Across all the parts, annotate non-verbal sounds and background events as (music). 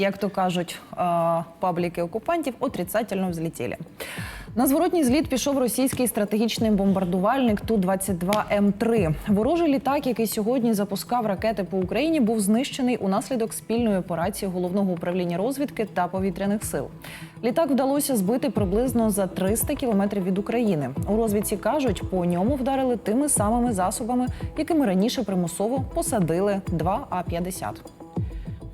як то кажуть, е, пабліки окупантів, отрицательно взлетіли. На зворотній зліт пішов російський стратегічний бомбардувальник Ту-22М3. Ворожий літак, який сьогодні запускав ракети по Україні, був знищений унаслідок спільної операції головного управління розвідки та повітряних сил. Літак вдалося збити приблизно за 300 кілометрів від України. У розвідці кажуть, по ньому вдарили тими самими засобами, якими раніше примусово посадили два А-50.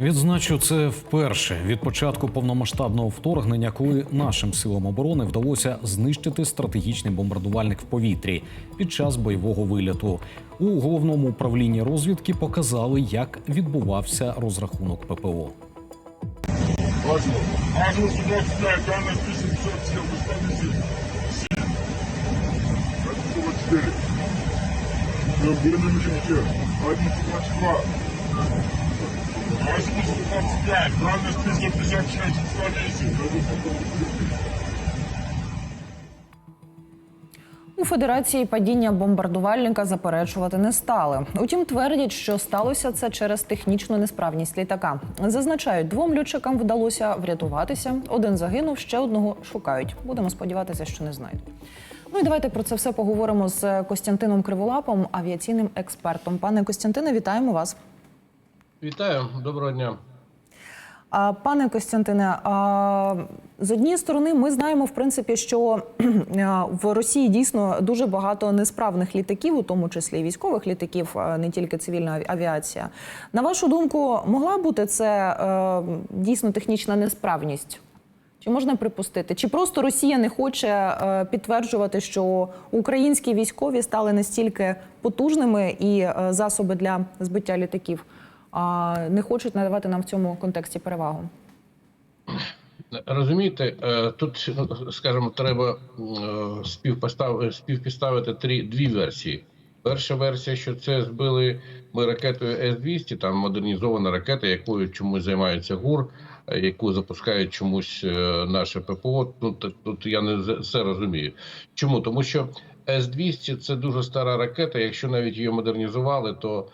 Відзначу це вперше від початку повномасштабного вторгнення, коли нашим силам оборони вдалося знищити стратегічний бомбардувальник в повітрі під час бойового виліту. У головному управлінні розвідки показали, як відбувався розрахунок ППО. Важно 125, дальность 356, выставите. У Федерації падіння бомбардувальника заперечувати не стали. Утім, твердять, що сталося це через технічну несправність літака. Зазначають, двом льотчикам вдалося врятуватися. Один загинув, ще одного шукають. Будемо сподіватися, що не знайдуть. Ну і давайте про це все поговоримо з Костянтином Криволапом, авіаційним експертом. Пане Костянтине, вітаємо вас. Вітаю, доброго дня. Пане Костянтине, з однієї сторони, ми знаємо, в принципі, що (clears throat) в Росії дійсно дуже багато несправних літаків, у тому числі військових літаків, не тільки цивільна авіація. На вашу думку, могла бути це е, дійсно технічна несправність? Чи можна припустити? Чи просто Росія не хоче е, підтверджувати, що українські військові стали настільки потужними і е, засоби для збиття літаків не хочуть надавати нам в цьому контексті перевагу? Розумієте, е, тут, скажімо, треба е, співпостав- співпідставити три дві версії. Перша версія, що це збили ми ракетою С-200, там модернізована ракета, якою чомусь займається ГУР, яку запускають чомусь е, наше ППО. Ну тут, я не все розумію. Чому? Тому що С-200 це дуже стара ракета. Якщо навіть її модернізували, то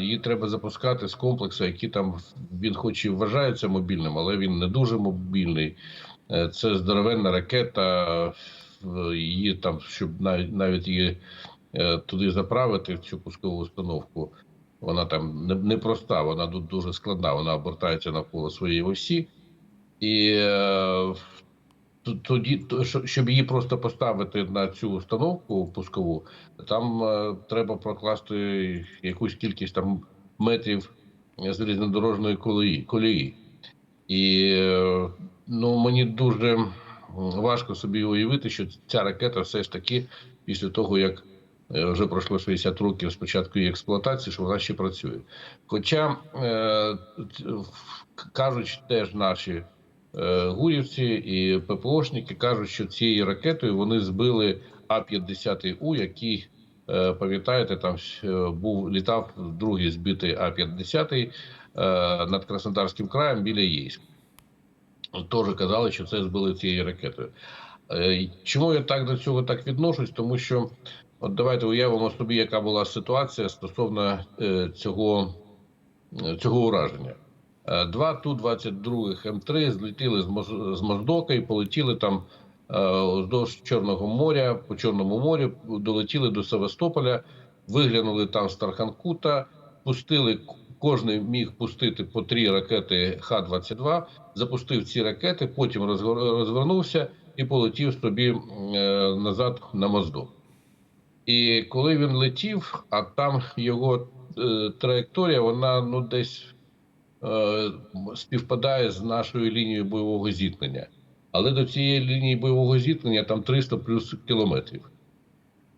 Її треба запускати з комплексу, який там він, хоч і вважається мобільним, але він не дуже мобільний. Е, Це здоровенна ракета. Її там, щоб навіть її е, туди заправити цю пускову установку. Вона там не, проста, вона ду- дуже складна. Вона обертається навколо своєї осі, і е, тоді, щоб її просто поставити на цю установку пускову, там е, треба прокласти якусь кількість там метрів залізнодорожної колії. колії. І е, ну, мені дуже важко собі уявити, що ця ракета все ж таки після того, як е, вже пройшло 60 років з початку її експлуатації, що вона ще працює. Хоча е, кажуть теж наші гурівці і ППОшники кажуть, що цією ракетою вони збили А-50У, який е, пам'ятаєте, там е, був літав другий збитий А-50 е, над Краснодарським краєм біля Єйська. Теж казали, що це збили цією ракетою. Е, Чому я так до цього так відношусь? Тому що от давайте уявимо собі, яка була ситуація стосовно е, цього, е, цього ураження. Е, Два Ту-22 М3 злетіли з Моз- з Моздока і полетіли там е, вздовж Чорного моря, по Чорному морю, долетіли до Севастополя, виглянули там з Тарханкута, пустили, кожен міг пустити по три ракети Х-22, запустив ці ракети, потім розвернувся і полетів собі е, назад на Моздок. І коли він летів, а там його е, траєкторія, вона ну десь е, співпадає з нашою лінією бойового зіткнення. Але до цієї лінії бойового зіткнення там 300 плюс кілометрів.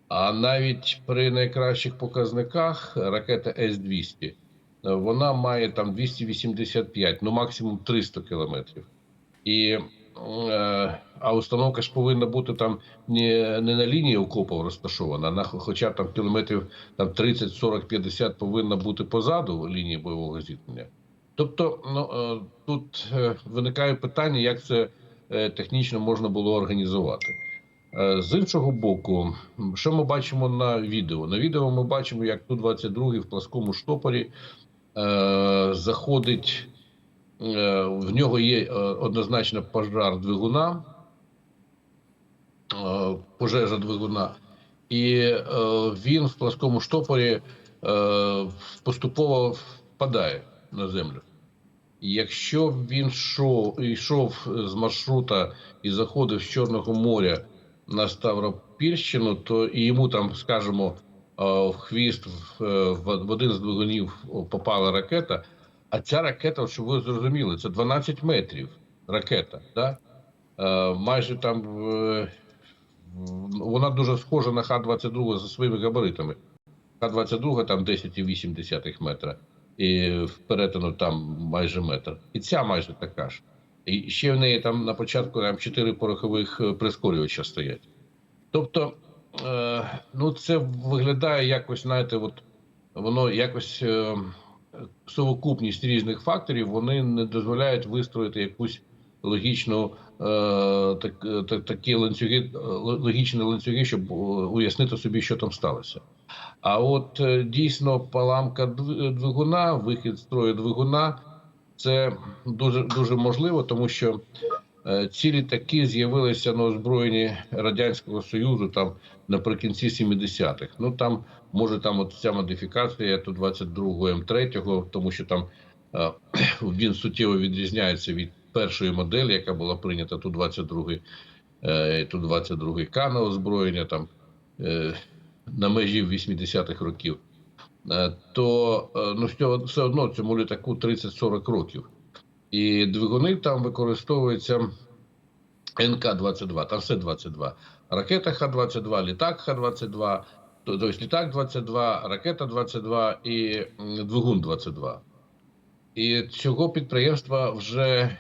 А навіть при найкращих показниках ракета С-200 е, вона має там 285, ну максимум 300 кілометрів. І е, а установка ж повинна бути там не, не на лінії окопів розташована, на хоча там кілометрів там 30, 40, 50 повинна бути позаду лінії бойового зіткнення. Тобто, ну е, тут е, виникає питання, як це е, технічно можна було організувати. З іншого боку, що ми бачимо на відео? На відео ми бачимо, як Ту-22 в пласкому штопорі е, заходить е, в нього є однозначно пожар двигуна, е, пожежа двигуна, і е, він в плоскому штопорі е, поступово впадає на землю. Якщо б він йшов, йшов з маршрута і заходив з Чорного моря на Ставропільщину, то і йому там, скажімо, е, в хвіст в, е, в один з двигунів попала ракета. А ця ракета, щоб ви зрозуміли, це 12 метрів ракета. Да? Е, Майже там вона дуже схожа на Х-22 за своїми габаритами. Х-22 там 10,8 метра, і перетину там майже метр. І ця майже така ж. І ще в неї там на початку там 4 порохових е, прискорювача стоять. Тобто, е, ну це виглядає якось, знаєте, от воно якось е, совокупність різних факторів вони не дозволяють вистроїти якусь логічну е, так, е, так, такі ланцюги, е, логічні ланцюги, щоб уяснити собі, що там сталося. А от е, дійсно паламка двигуна, вихід строю двигуна, це дуже дуже можливо, тому що е, ці літаки з'явилися на озброєнні Радянського Союзу там наприкінці 70-х. Ну там може там от ця модифікація ту 22-го М3, тому що там е, (clears throat) він суттєво відрізняється від першої моделі, яка була прийнята ту 22-й, е, ту 22-й К на озброєння там е, на межі 80-х років. Е, то е, ну все, одно цьому літаку 30-40 років. І двигуни там використовуються НК-22, там все 22. Ракета Х-22, літак Х-22, тобто літак 22, ракета 22 і двигун 22. І цього підприємства вже е,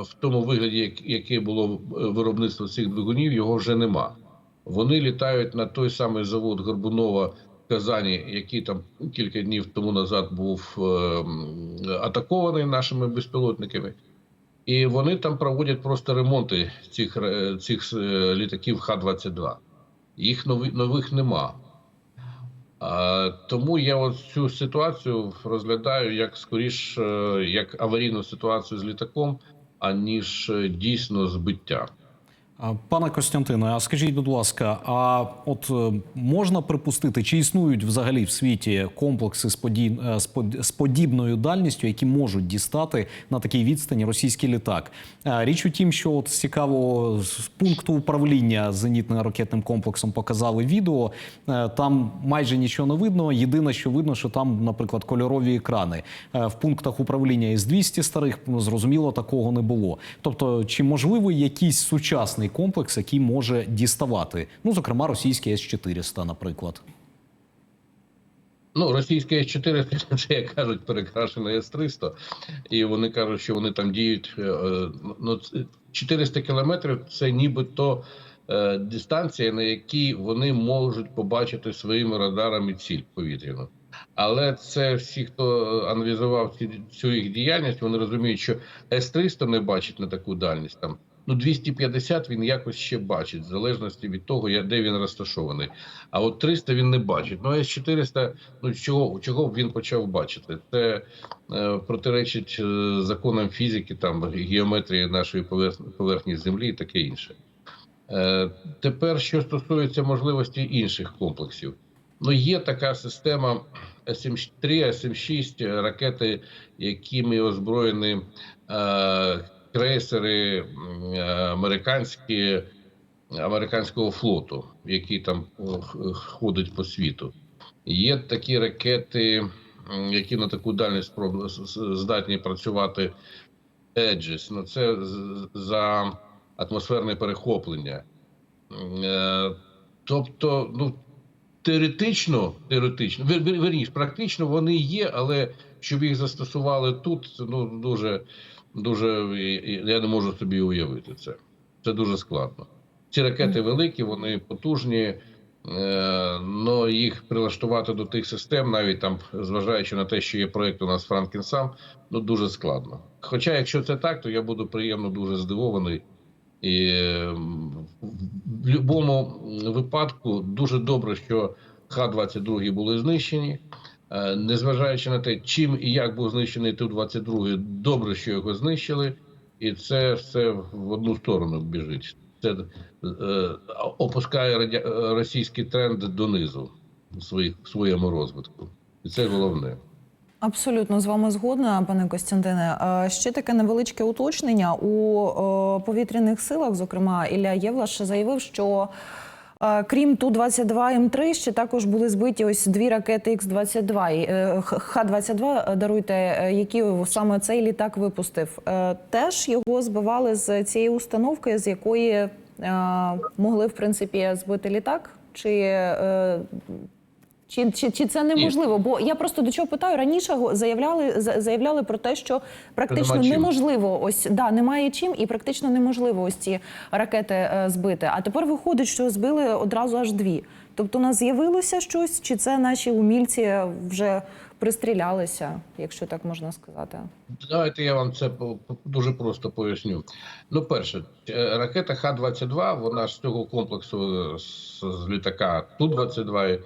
в тому вигляді, яке було виробництво цих двигунів, його вже нема. Вони літають на той самий завод Горбунова в Казані, який там кілька днів тому назад був е, атакований нашими безпілотниками. І вони там проводять просто ремонти цих, цих е, літаків Х-22. Їх нови, нових нема. А, тому я цю ситуацію розглядаю як скоріш е, як аварійну ситуацію з літаком, аніж дійсно збиття. Пане Костянтине, а скажіть, будь ласка, а от е, можна припустити, чи існують взагалі в світі комплекси з, поді... е, з подібною дальністю, які можуть дістати на такій відстані російський літак? Річ у тім, що от цікаво з пункту управління зенітно-ракетним комплексом показали відео. Е, Там майже нічого не видно. Єдине, що видно, що там, наприклад, кольорові екрани. В пунктах управління із 200 старих зрозуміло такого не було. Тобто, чи можливий якийсь сучасний комплекс, який може діставати, ну зокрема, російський С-400, наприклад. Ну, російське С-400, це, як кажуть, перекрашене С-300. І вони кажуть, що вони там діють. е, Ну, 400 кілометрів це нібито е, дистанція, на якій вони можуть побачити своїми радарами ціль повітряну. Але це всі, хто аналізував цю їх діяльність, вони розуміють, що С-300 не бачить на таку дальність там. Ну, 250 він якось ще бачить, в залежності від того, де він розташований. А от 300 він не бачить. Ну, С-400, ну чого, чого б він почав бачити? Це е, протиречить е, законам фізики, там геометрії нашої поверхні, поверхні землі і таке інше. Е, тепер, що стосується можливості інших комплексів, ну є така система СМ-3, СМ-6, ракети, якими озброєні е, крейсери е, американські американського флоту, який там е, ходить по світу. Є такі ракети, які на таку дальність здатні працювати Aegis. Ну це за атмосферне перехоплення. Е, Тобто, ну теоретично, теоретично, вер, вер- верніше, практично вони є, але щоб їх застосували тут, ну дуже, дуже я не можу собі уявити це. Це дуже складно. Ці ракети великі, вони потужні, але їх прилаштувати до тих систем, навіть там, зважаючи на те, що є проєкт у нас Франкенсам, ну дуже складно. Хоча, якщо це так, то я буду приємно дуже здивований. І в будь-якому випадку дуже добре, що Х-22 були знищені. Е, Незважаючи на те, чим і як був знищений Ту-22, добре, що його знищили, і це все в одну сторону біжить. Це е, опускає радя... е, російський тренд донизу в своїх в своєму розвитку, і це головне. Абсолютно з вами згодна, пане Костянтине. Ще таке невеличке уточнення у е, повітряних силах. Зокрема, Ілля Євлаш заявив, що крім ту 22 М3, ще також були збиті ось дві ракети Х-22, е, Х- Х-22, е, даруйте, е, які саме цей літак випустив. Теж його збивали з цієї установки, з якої могли в принципі збити літак. Чи чи, чи, чи це неможливо? Бо я просто до чого питаю раніше заявляли заявляли про те, що практично неможливо ось да немає чим, і практично неможливо ось ці ракети е, збити. А тепер виходить, що збили одразу аж дві. Тобто, у нас з'явилося щось, чи це наші умільці вже пристрілялися, якщо так можна сказати? Давайте я вам це дуже просто поясню. Ну, перше, е, ракета Х-22, вона ж з цього комплексу е, з, літака Ту-22 і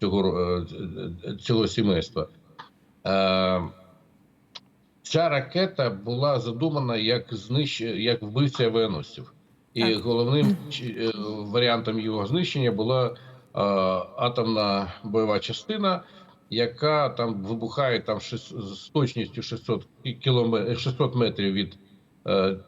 цього, е, цього сімейства. Е, Ця ракета була задумана як знищ... як вбивця авіаносців. І Так. головним е, варіантом його знищення була атомна бойова частина, яка там вибухає там з точністю 600 кілометрів 600 метрів від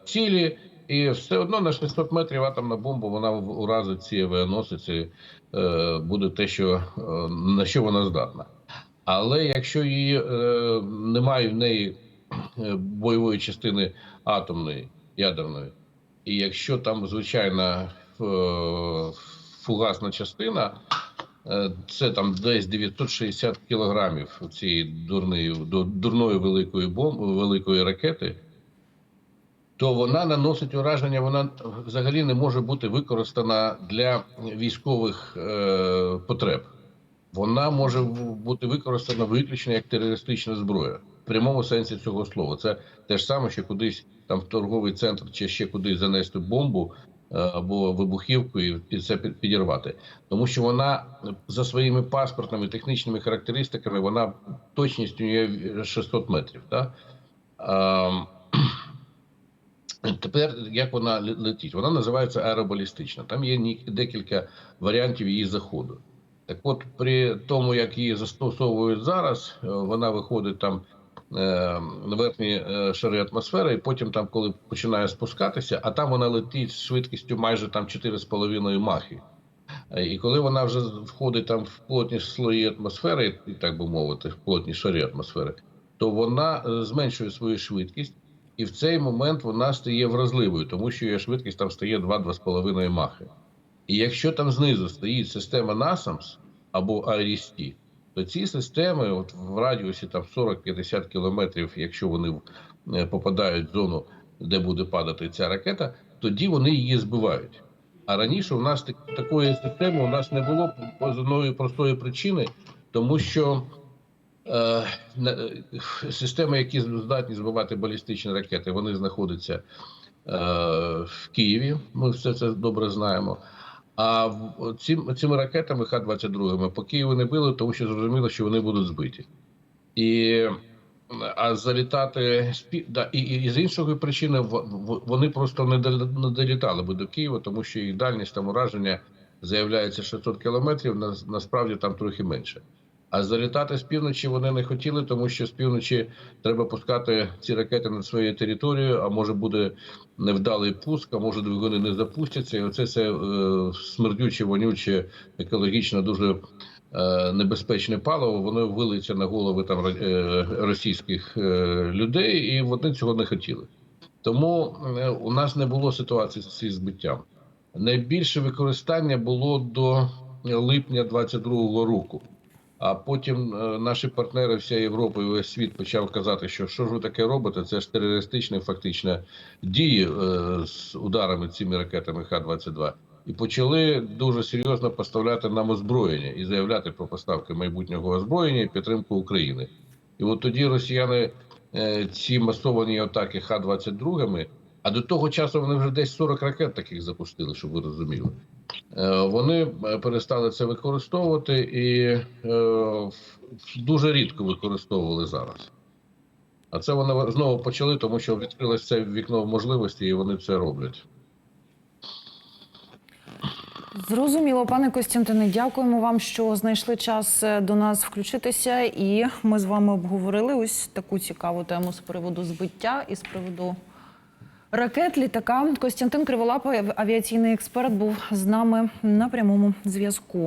цілі, і все одно на 600 метрів атомна бомба вона уразить ці авіаносиці, е, буде те, що е, на що вона здатна. Але якщо її е, немає в неї бойової частини атомної ядерної, і якщо там звичайна фугасна частина, це там десь 960 кілограмів цієї дурної, ду- дурної великої бомби, великої ракети, то вона наносить ураження, вона взагалі не може бути використана для військових е, потреб. Вона може бути використана виключно як терористична зброя в прямому сенсі цього слова. Це те ж саме, що кудись там в торговий центр чи ще кудись занести бомбу е, або вибухівку і, це підірвати, тому що вона за своїми паспортними технічними характеристиками вона точністю є 600 метрів. Так? Тепер як вона летить? Вона називається аеробалістична. Там є декілька варіантів її заходу. Так от, при тому, як її застосовують зараз, е, вона виходить там е, на верхні е, шари атмосфери, і потім, там, коли починає спускатися, а там вона летить з швидкістю майже там 4,5 махи. І коли вона вже входить там в плотні слої атмосфери, і так би мовити, в плотні шари атмосфери, то вона зменшує свою швидкість, і в цей момент вона стає вразливою, тому що її швидкість там стає 2-2,5 махи. І якщо там знизу стоїть система NASAMS або IRIS-T, то ці системи, от в радіусі там 40-50 кілометрів, якщо вони е, попадають в зону, де буде падати ця ракета, тоді вони її збивають. А раніше у нас такої системи у нас не було з одної простої причини, тому що системи, які здатні збивати балістичні ракети, вони знаходяться е, в Києві. Ми все це добре знаємо. А цим, цими ракетами Х-22 по Києву не били, тому що зрозуміло, що вони будуть збиті. І, а залітати да, і, і, з іншої причини вони просто не долітали би до Києва, тому що їх дальність там ураження заявляється 600 кілометрів, на, насправді там трохи менше. А залітати з півночі вони не хотіли, тому що з півночі треба пускати ці ракети над своєю територією, а може буде невдалий пуск, а може двигуни не запустяться. І оце це е, смердюче, вонюче, екологічно дуже е, небезпечне паливо, воно вилиться на голови там е, російських е, людей, і вони цього не хотіли. Тому е, у нас не було ситуації з цим збиттям. Найбільше використання було до липня 22-го року. А потім е, наші партнери, вся Європа і весь світ почав казати, що що ж ви таке робите? Це ж терористичні фактично дії е, з ударами цими ракетами Х-22. І почали дуже серйозно поставляти нам озброєння і заявляти про поставки майбутнього озброєння і підтримку України. І от тоді росіяни е, ці масовані атаки Х-22, а до того часу вони вже десь 40 ракет таких запустили, щоб ви розуміли. Е, Вони е, перестали це використовувати і е, дуже рідко використовували зараз. А це вони знову почали, тому що відкрилось це вікно можливості, і вони це роблять. Зрозуміло, пане Костянтине, дякуємо вам, що знайшли час до нас включитися. І ми з вами обговорили ось таку цікаву тему з приводу збиття і з приводу ракет літака. Костянтин Криволапа, авіаційний експерт, був з нами на прямому зв'язку.